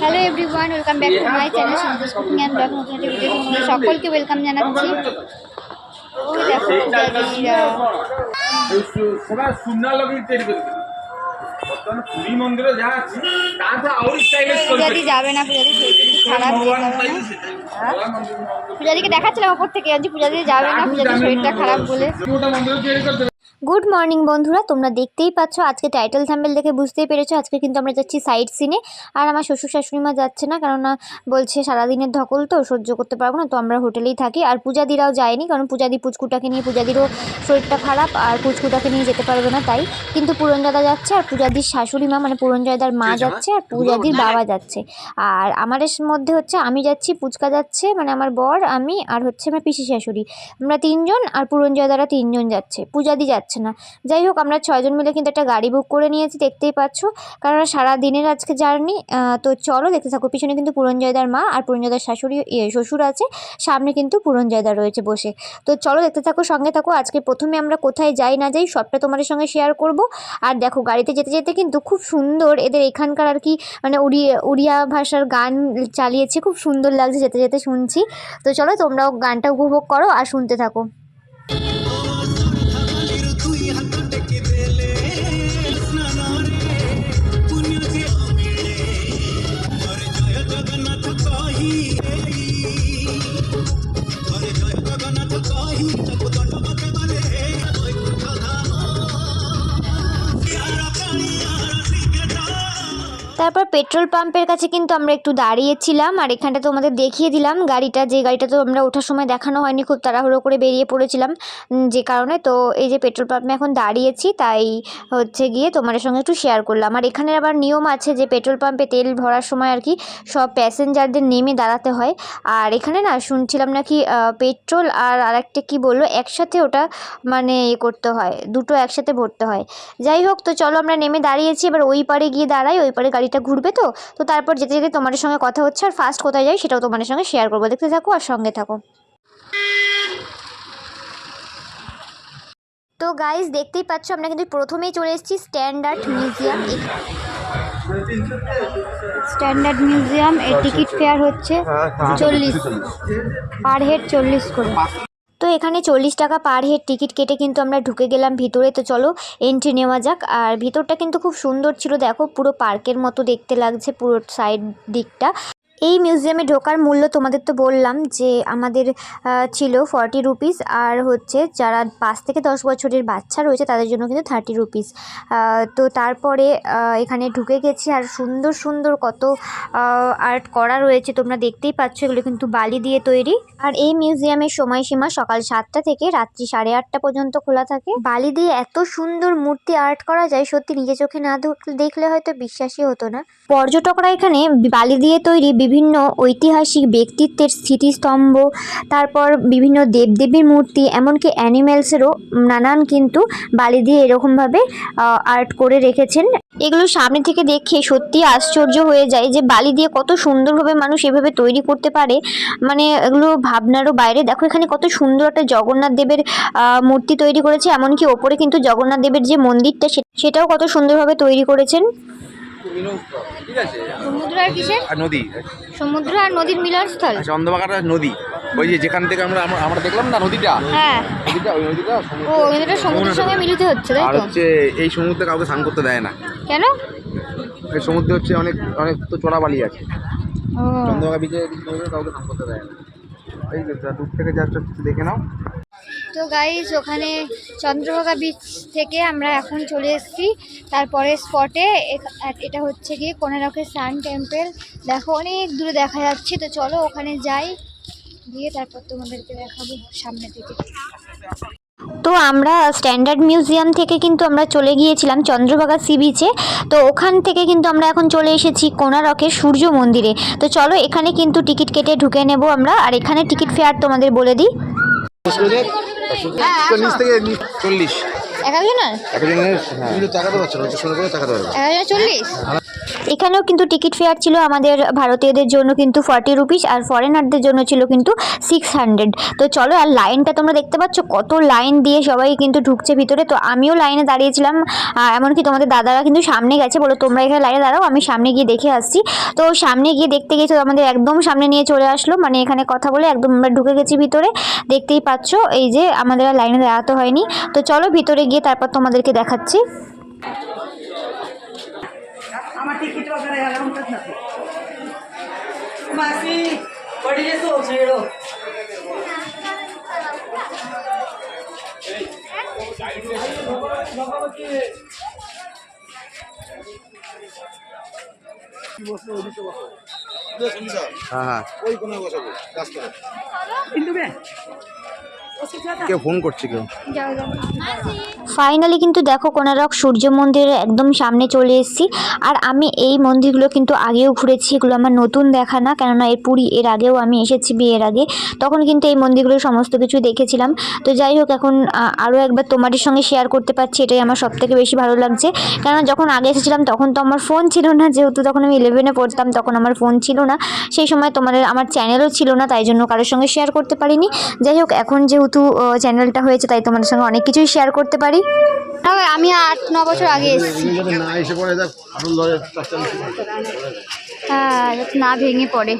Hello everyone welcome back to my channel সকলকে welcome জানাচ্ছি। ওই যাবে না হ্যাঁ? দেখাচ্ছিলাম ওপর থেকে পূজা পূজারী যাবে না পূজারীর শরীরটা খারাপ বলে। গুড মর্নিং বন্ধুরা। তোমরা দেখতেই পাচ্ছ আজকে টাইটেল থ্যাম্বেল দেখে বুঝতেই পেরেছ। আজকে কিন্তু আমরা যাচ্ছি সাইড সিনে আর আমার শ্বশুর শাশুড়ি মা যাচ্ছে না কেননা বলছে সারাদিনের ধকল তো সহ্য করতে পারব না তো আমরা হোটেলেই থাকি। আর পূজাদিরাও যায়নি কারণ পূজাদি পুচকুটাকে নিয়ে পূজাদিরও শরীরটা খারাপ আর পুচকুটাকে নিয়ে যেতে পারবে না তাই। কিন্তু পুরনজাদা যাচ্ছে আর পূজাদির শাশুড়ি মা মানে পুরনজয়দার মা যাচ্ছে আর পূজাদির বাবা যাচ্ছে। আর আমাদের মধ্যে হচ্ছে আমি যাচ্ছি পুচকা যাচ্ছে মানে আমার বর আমি আর হচ্ছে আমার পিসি শাশুড়ি। আমরা তিনজন আর পুরনজয়দারা তিনজন যাচ্ছে। পূজাদি যাচ্ছে। না। যাই হোক, আমরা ছয়জন মিলে কিন্তু একটা গাড়ি বুক করে নিয়েছি, দেখতেই পাচ্ছ। কারণ সারা দিনের আজকে জার্নি তো চলো দেখতে থাকো। পিছনে কিন্তু পুরনজয়দার মা আর পুরনজয়দার শাশুড়ি শ্বশুর আছে। সামনে কিন্তু পুরনজয়দা রয়েছে বসে। তো চলো দেখতে থাকো, সঙ্গে থাকো। আজকে প্রথমে আমরা কোথায় যাই না যাই সবটা তোমাদের সঙ্গে শেয়ার করব। আর দেখো, গাড়িতে যেতে যেতে কিন্তু খুব সুন্দর এদের এখানকার আর কি মানে উড়িয়া উড়িয়া ভাষার গান চালিয়েছে। খুব সুন্দর লাগছে যেতে যেতে শুনছি। তো চলো তোমরাও গানটা উপভোগ করো আর শুনতে থাকো। তারপর পেট্রোল পাম্পের কাছে কিন্তু আমরা একটু দাঁড়িয়েছিলাম, আর এখানটা তোমাদের দেখিয়ে দিলাম গাড়িটা। যে গাড়িটা তো আমরা ওঠার সময় দেখানো হয়নি, খুব তাড়াহুড়ো করে বেরিয়ে পড়েছিলাম যে কারণে। তো এই যে পেট্রোল পাম্পে এখন দাঁড়িয়েছি, তাই হচ্ছে গিয়ে তোমাদের সঙ্গে একটু শেয়ার করলাম। আর এখানে আবার নিয়ম আছে যে পেট্রোল পাম্পে তেল ভরার সময় আর কি সব প্যাসেঞ্জারদের নেমে দাঁড়াতে হয়। আর এখানে না শুনছিলাম নাকি পেট্রোল আর আরেকটা কি বলল, একসাথে ওটা মানে ইয়ে করতে হয়, দুটো একসাথে ভরতে হয়। যাই হোক, তো চলো আমরা নেমে দাঁড়িয়েছি, এবার ওই পারে গিয়ে দাঁড়াই, ওই পারে গাড়িটা ঘুরবে তো? তো তারপর যেতে যেতে তোমাদের সঙ্গে কথা হচ্ছে আর ফার্স্ট কোথায় যাই সেটাও তোমাদের সঙ্গে শেয়ার করব। দেখতে থাকো আর সঙ্গে থাকো। তো গাইজ দেখতেই পাচ্ছ আমরা কিন্তু প্রথমেই চলে এসেছি স্ট্যান্ডার্ড মিউজিয়াম স্ট্যান্ডার্ড মিউজিয়াম এর টিকিট ফেয়ার হচ্ছে চল্লিশ। পার হেড চল্লিশ করে। তো এখানে চল্লিশ টাকা পার হেড টিকিট কেটে কিন্তু আমরা ঢুকে গেলাম ভিতরে। তো চলো এন্ট্রি নেওয়া যাক। আর ভিতরটা কিন্তু খুব সুন্দর ছিল। দেখো পুরো পার্কের মতো দেখতে লাগছে পুরো সাইড দিকটা। এই মিউজিয়ামে ঢোকার মূল্য তোমাদের তো বললাম যে আমাদের ছিল ফর্টি রুপিস আর হচ্ছে যারা পাঁচ থেকে দশ বছরের বাচ্চা রয়েছে তাদের জন্য কিন্তু থার্টি রুপিস তো তারপরে এখানে ঢুকে গেছি আর সুন্দর সুন্দর কত আর্ট করা রয়েছে তোমরা দেখতেই পাচ্ছ এগুলো কিন্তু বালি দিয়ে তৈরি। আর এই মিউজিয়ামের সময়সীমা সকাল সাতটা থেকে রাত্রি সাড়ে আটটা পর্যন্ত খোলা থাকে। বালি দিয়ে এত সুন্দর মূর্তি আর্ট করা যায় সত্যি নিজে চোখে না দেখ- দেখলে হয়তো বিশ্বাসই হতো না। পর্যটকরা এখানে বালি দিয়ে তৈরি বিভিন্ন ঐতিহাসিক ব্যক্তিত্বের স্মৃতিস্তম্ভ, তারপর বিভিন্ন দেবদেবীর মূর্তি, এমনকি অ্যানিম্যালসেরও নানান কিন্তু বালি দিয়ে এরকমভাবে আর্ট করে রেখেছেন। এগুলো সামনে থেকে দেখে সত্যি আশ্চর্য হয়ে যায় যে বালি দিয়ে কত সুন্দরভাবে মানুষ এভাবে তৈরি করতে পারে। মানে এগুলো ভাবনারও বাইরে। দেখো, এখানে কত সুন্দর একটা জগন্নাথ দেবের মূর্তি তৈরি করেছে, এমনকি ওপরে কিন্তু জগন্নাথ দেবের যে মন্দিরটা সেটাও কত সুন্দরভাবে তৈরি করেছেন। ঠিক আছে? সমুদ্র আর কিসের? আর নদী। সমুদ্র আর নদীর মিলনস্থল। চন্দ্রবাগাটা নদী। ওই যে যেখান থেকে আমরা আমরা- দেখলাম না নদীটা? হ্যাঁ। নদীটা ওই নদীটা ও সমুদ্র এটা সমুদ্রের সঙ্গে মিলিত হচ্ছে তাই আর হচ্ছে এই সমুদ্রে কাউকে স্নান করতে দেয় না। কেন? এই সমুদ্রে হচ্ছে অনেক অনেক তো চোরা বালি আছে চন্দ্রভাগা বিচে কাউকে স্নান করতে দেয় না। এই দূর থেকে যাচ্ছ দেখে নাও। তো গাইজ ওখানে চন্দ্রভাগা বিচ থেকে আমরা এখন চলে এসেছি। তারপরে স্পটে এটা হচ্ছে গিয়ে কোনারকের সান টেম্পল দেখো, অনেক দূরে দেখা যাচ্ছে। তো চলো ওখানে যাই। দিয়ে তারপর তোমাদেরকে দেখাবো সামনে থেকে। তো আমরা স্ট্যান্ডার্ড মিউজিয়াম থেকে কিন্তু আমরা চলে গিয়েছিলাম চন্দ্রভাগা সি বিচে তো ওখান থেকে কিন্তু আমরা এখন চলে এসেছি কোনারকের সূর্য মন্দিরে। তো চলো, এখানে কিন্তু টিকিট কেটে ঢুকে নেব আমরা। আর এখানে টিকিট ফেয়ার তোমাদের বলে দিই। নিচ থেকে চল্লিশ। এক একজনের একজনের না সময় করে টাকা দেবে এক একজনের চল্লিশ? এখানেও কিন্তু টিকিট ফেয়ার ছিল আমাদের ভারতীয়দের জন্য কিন্তু ফর্টি রুপিস আর ফরেনারদের জন্য ছিল কিন্তু সিক্স হান্ড্রেড তো চলো আর লাইনটা তোমরা দেখতে পাচ্ছ, কত লাইন দিয়ে সবাই কিন্তু ঢুকছে ভিতরে। তো আমিও লাইনে দাঁড়িয়েছিলাম এমনকি তোমাদের দাদারা কিন্তু সামনে গেছে বলো, তোমরা এখানে লাইনে দাঁড়াও, আমি সামনে গিয়ে দেখে আসছি। তো সামনে গিয়ে দেখতে গেছি আমাদের একদম সামনে নিয়ে চলে আসলো মানে এখানে কথা বলে একদম আমরা ঢুকে গেছি ভিতরে। দেখতেই পাচ্ছ, এই যে আমাদের লাইনে দাঁড়াতে হয়নি। তো চলো ভিতরে গিয়ে তারপর তোমাদেরকে দেখাচ্ছি। आम्हा तिकीट वगैरे यायला म्हणतात ना मासी पडले सोचलेलो হ্যাঁ হ্যাঁ ওই কোনো বসাবো কাজ করে কিন্তু ফোন করছে কেউ? ফাইনালি কিন্তু দেখো কোনারক সূর্য মন্দিরের একদম সামনে চলে এসেছি। আর আমি এই মন্দিরগুলো কিন্তু আগেও ঘুরেছি, এগুলো আমার নতুন দেখা না, কেননা এর পুরী, এর আগেও আমি এসেছি বিয়ের আগে। তখন কিন্তু এই মন্দিরগুলো সমস্ত কিছু দেখেছিলাম। তো যাই হোক, এখন আরও একবার তোমাদের সঙ্গে শেয়ার করতে পারছি, এটাই আমার সব থেকে বেশি ভালো লাগছে। কেননা যখন আগে এসেছিলাম, তখন তো আমার ফোন ছিল না, যেহেতু তখন আমি ইলেভেনে পড়তাম, তখন আমার ফোন ছিল না। সেই সময় তোমাদের, আমার চ্যানেলও ছিল না, তাই জন্য কারোর সঙ্গে শেয়ার করতে পারিনি। যাই হোক, এখন যেহেতু চ্যানেলটা হয়েছে তাই তোমাদের সঙ্গে অনেক কিছুই শেয়ার করতে পারি। তবে আমি আট ন বছর আগে এসেছি। যদি না এসে পড়ে দেখ আনন্দ হয় হ্যাঁ না ভেঙে পড়ে।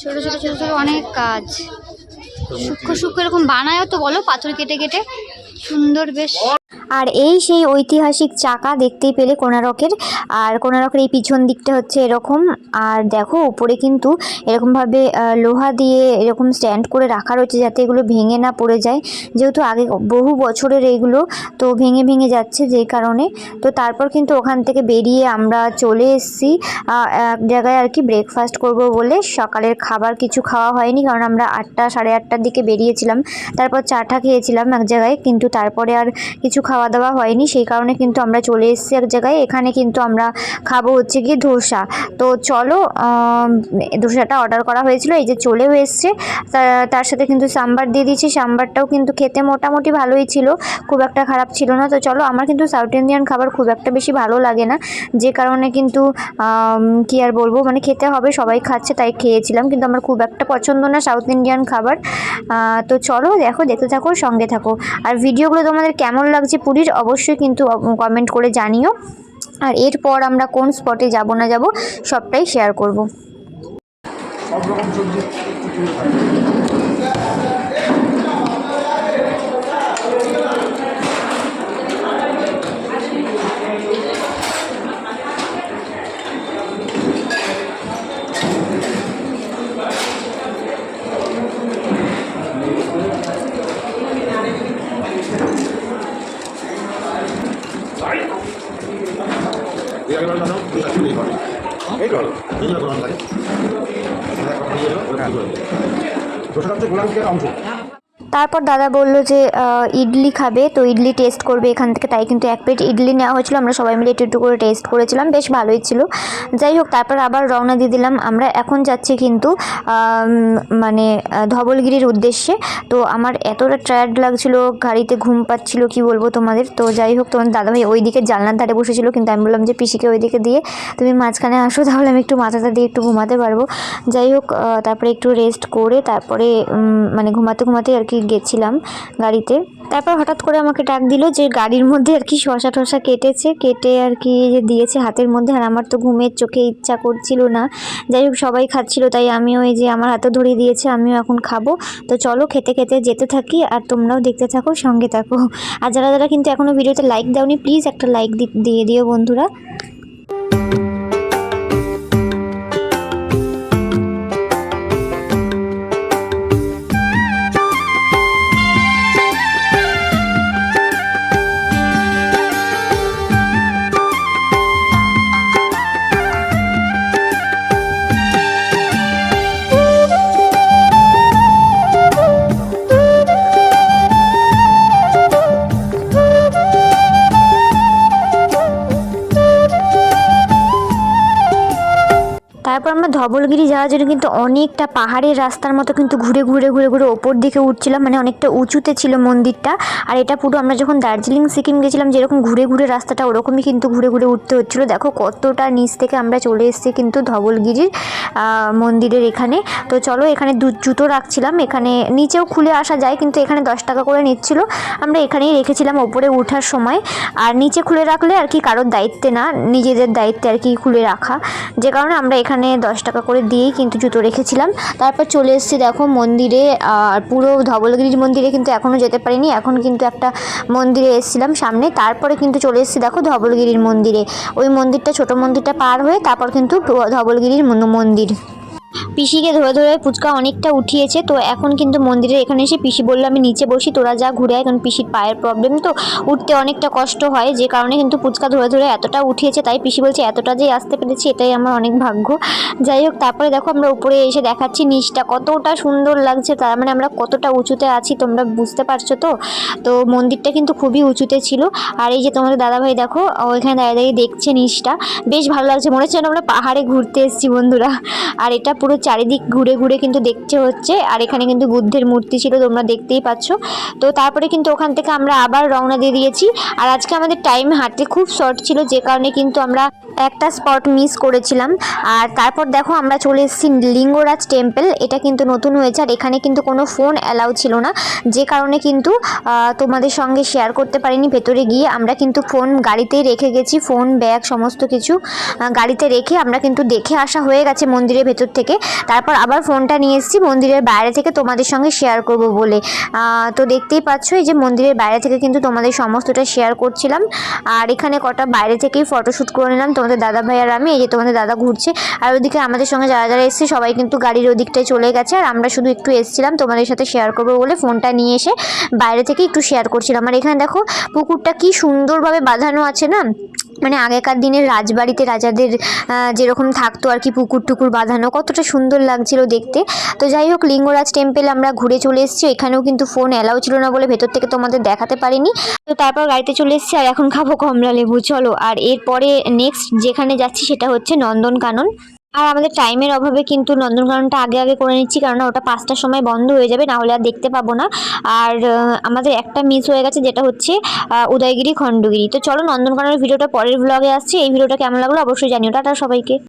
ছোট ছোট ছোট ছোট অনেক কাজ। সূক্ষ্ম সূক্ষ্ম এরকম বানায়ও তো বলো পাথর কেটে কেটে। সুন্দর বেশ। আর এই সেই ঐতিহাসিক চাকা দেখতেই পেলে কোনারকের আর কোনারকের এই পিছন দিকটা হচ্ছে এরকম। আর দেখো, উপরে কিন্তু এরকমভাবে লোহা দিয়ে এরকম স্ট্যান্ড করে রাখা রয়েছে যাতে এগুলো ভেঙে না পড়ে যায়। যেহেতু আগে বহু বছরের এইগুলো তো ভেঙে ভেঙে যাচ্ছে যেই কারণে। তো তারপর কিন্তু ওখান থেকে বেরিয়ে আমরা চলে এসেছি। এক জায়গায় আর কি ব্রেকফাস্ট করব বলে। সকালের খাবার কিছু খাওয়া হয়নি, কারণ আমরা আটটা, সাড়ে আটটার দিকে বেরিয়েছিলাম। তারপর চাটা খেয়েছিলাম এক জায়গায়। কিন্তু তারপরে আর কিছু খাওয়া দাওয়া হয়নি, সেই কারণে কিন্তু আমরা চলে এসেছি এক জায়গায়। এখানে কিন্তু আমরা খাব হচ্ছে গিয়ে ধোসা। তো চলো ধোসাটা অর্ডার করা হয়েছিল, এই যে চলেও এসছে। তার সাথে কিন্তু সাম্বার দিয়ে দিয়েছি, সাম্বারটাও কিন্তু খেতে মোটামুটি ভালোই ছিল, খুব একটা খারাপ ছিল না। তো চলো, আমার কিন্তু সাউথ ইন্ডিয়ান খাবার খুব একটা বেশি ভালো লাগে না, যে কারণে কিন্তু কি আর বলব মানে খেতে হবে, সবাই খাচ্ছে, তাই খেয়েছিলাম, কিন্তু আমার খুব একটা পছন্দ না সাউথ ইন্ডিয়ান খাবার। তো চলো, দেখো, দেখতে থাকো, সঙ্গে থাকো। আর ভিডিওগুলো তোমাদের কেমন লাগছে পুরীর, অবশ্যই কিন্তু কমেন্ট করে জানিও। আর এরপর আমরা কোন স্পটে যাব না যাব, সবটাই শেয়ার করব। জল গোলাম থেকে গোলাম থেকে অংশ তারপর দাদা বলল যে ইডলি খাবে, তো ইডলি টেস্ট করবে এখান থেকে, তাই কিন্তু এক প্লেট ইডলি নেওয়া হয়েছিল। আমরা সবাই মিলে একটু একটু করে টেস্ট করেছিলাম, বেশ ভালোই ছিল। যাই হোক, তারপর আবার রওনা দিয়ে দিলাম। আমরা এখন যাচ্ছি কিন্তু মানে ধবলগিরির উদ্দেশ্যে। তো আমার এতটা টায়ার্ড লাগছিল, গাড়িতে ঘুম পাচ্ছিল, কি বলব তোমাদের? তো যাই হোক, তোমার দাদাভাই ওই দিকে জানলার ধারে বসেছিল, কিন্তু আমি বললাম যে, পিসিকে ওই দিকে দিয়ে তুমি মাঝখানে আসো, তাহলে আমি একটু মাথাটা দিয়ে একটু ঘুমাতে পারব। যাই হোক তারপরে একটু রেস্ট করে, তারপরে মানে ঘুমাতে ঘুমাতে আর কি গেছিলাম গাড়িতে। তারপর হঠাৎ করে আমাকে ডাক দিল যে গাড়ির মধ্যে আর কি শশা টশা কেটেছে, কেটে আর কি যে দিয়েছে হাতের মধ্যে। আর আমার তো ঘুমের চোখে ইচ্ছা করছিল না। যাই হোক, সবাই খাচ্ছিল, তাই আমিও এই যে আমার হাতে ধরিয়ে দিয়েছে, আমিও এখন খাব। তো চলো খেতে খেতে যেতে থাকি আর তোমরাও দেখতে থাকো, সঙ্গে থাকো। আর যারা যারা কিন্তু এখনও ভিডিওতে লাইক দাওনি প্লিজ একটা লাইক দিয়ে দিও বন্ধুরা। ধবলগিরি যাওয়ার জন্য কিন্তু অনেকটা পাহাড়ের রাস্তার মতো কিন্তু ঘুরে ঘুরে ঘুরে ঘুরে ওপর দিকে উঠছিলাম মানে অনেকটা উঁচুতে ছিল মন্দিরটা। আর এটা পুরো আমরা যখন দার্জিলিং, সিকিম গেছিলাম, যেরকম ঘুরে ঘুরে রাস্তাটা ওরকমই কিন্তু ঘুরে ঘুরে উঠতে হচ্ছিল। দেখো কতটা নিচ থেকে আমরা চলে এসেছি কিন্তু ধবলগিরির মন্দিরের এখানে। তো চলো এখানে দু জুতো রাখছিলাম, এখানে নিচেও খুলে আসা যায়, কিন্তু এখানে দশ টাকা করে নিচ্ছিল। আমরা এখানেই রেখেছিলাম ওপরে ওঠার সময়। আর নিচে খুলে রাখলে আর কি কারোর দায়িত্বে না, নিজেদের দায়িত্বে আর কি খুলে রাখা। যে কারণে আমরা এখানে দশ টাকা করে দিয়েই কিন্তু জুতো রেখেছিলাম। তারপর চলে এসেছি দেখো মন্দিরে, আর পুরো ধবলগিরির মন্দিরে কিন্তু এখনও যেতে পারিনি। এখন কিন্তু একটা মন্দিরে এসেছিলাম সামনে। তারপরে কিন্তু চলে এসেছি দেখো ধবলগিরির মন্দিরে। ওই মন্দিরটা, ছোট মন্দিরটা পার হয়ে তারপর কিন্তু ধবলগিরির মন- মন্দির। পিসিকে ধরে ধরে ফুচকা অনেকটা উঠিয়েছে, তো এখন কিন্তু মন্দিরের এখানে এসে পিসি বলল, আমি নিচে বসি, তোরা যা ঘুরে আয়। কারণ পিসির পায়ের প্রবলেম তো, উঠতে অনেকটা কষ্ট হয়, যে কারণে কিন্তু ফুচকা ধরে ধরে এতটা উঠিয়েছে, তাই পিসি বলছে, এতটা যে আসতে পেরেছি, এটাই আমার অনেক ভাগ্য। যাই হোক, তারপরে দেখো আমরা উপরে এসে দেখাচ্ছি নিচটা, কতটা সুন্দর লাগছে, তার মানে আমরা কতটা উঁচুতে আছি, তোমরা বুঝতে পারছ তো? তো মন্দিরটা কিন্তু খুবই উঁচুতে ছিল, আর এই যে তোমাদের দাদাভাই দেখো ওইখানে দাঁড়িয়ে দাঁড়িয়ে দেখছে নিচটা, বেশ ভালো লাগছে, মনে হচ্ছে আমরা পাহাড়ে ঘুরতে এসেছি বন্ধুরা, আর এটা পুরো চারিদিক ঘুরে ঘুরে কিন্তু দেখতে হচ্ছে। আর এখানে কিন্তু বুদ্ধের মূর্তি ছিল, তোমরা দেখতেই পাচ্ছ। তো তারপরে কিন্তু ওখান থেকে আমরা আবার রওনা দিয়ে দিয়েছি। আর আজকে আমাদের টাইম হাঁটতে খুব শর্ট ছিল, যে কারণে কিন্তু আমরা একটা স্পট মিস করেছিলাম। আর তারপর দেখো আমরা চলে এসেছি লিঙ্গরাজ টেম্পল এটা কিন্তু নতুন হয়েছে। আর এখানে কিন্তু কোনো ফোন অ্যালাউ ছিল না, যে কারণে কিন্তু তোমাদের সঙ্গে শেয়ার করতে পারিনি। ভেতরে গিয়ে আমরা কিন্তু ফোন গাড়িতেই রেখে গেছি ফোন ব্যাগ সমস্ত কিছু গাড়িতে রেখে আমরা কিন্তু দেখে আসা হয়ে গেছে মন্দিরের ভেতর থেকে। তারপর আবার ফোনটা নিয়ে এসেছি, মন্দিরের বাইরে থেকে তোমাদের সঙ্গে শেয়ার করব বলে। তো দেখতেই পাচ্ছ, এই যে মন্দিরের বাইরে থেকে কিন্তু তোমাদের সমস্তটা শেয়ার করছিলাম। আর এখানে কটা বাইরে থেকেই ফটোশ্যুট করে নিলাম, তোমাদের দাদা ভাই আর আমি, এই যে তোমাদের দাদা ঘুরছে। আর ওদিকে আমাদের সঙ্গে যারা যারা এসেছে, সবাই কিন্তু গাড়ির ওদিকটায় চলে গেছে। আর আমরা শুধু একটু এসেছিলাম তোমাদের সাথে শেয়ার করব বলে, ফোনটা নিয়ে এসে বাইরে থেকে একটু শেয়ার করছিলাম। আর এখানে দেখো, পুকুরটা কি সুন্দরভাবে বাঁধানো আছে না? মানে আগেকার দিনের রাজবাড়িতে রাজাদের যেরকম থাকতো আর কি পুকুর টুকুর বাঁধানো, কতটা সুন্দর লাগছিল দেখতে। তো যাই হোক, লিঙ্গরাজ টেম্পেল আমরা ঘুরে চলে এসেছি, এখানেও কিন্তু ফোন অ্যালাউ ছিল না বলে ভেতর থেকে তোমাদের দেখাতে পারিনি। তো তারপর গাড়িতে চলে এসেছি আর এখন খাব কমলা লেবু চলো। আর এরপরে নেক্সট যেখানে যাচ্ছি সেটা হচ্ছে নন্দনকানন। আর আমাদের টাইমের অভাবে কিন্তু নন্দনকাননটা আগে আগে করে নিচ্ছি কেননা ওটা পাঁচটার সময় বন্ধ হয়ে যাবে, না হলে আর দেখতে পাবো না। আর আমাদের একটা মিস হয়ে গেছে, যেটা হচ্ছে উদয়গিরি খণ্ডগিরি। তো চলো নন্দনকাননের ভিডিওটা পরের ব্লগে আসছে, এই ভিডিওটা কেমন লাগল অবশ্যই জানিও। টাটা সবাইকে।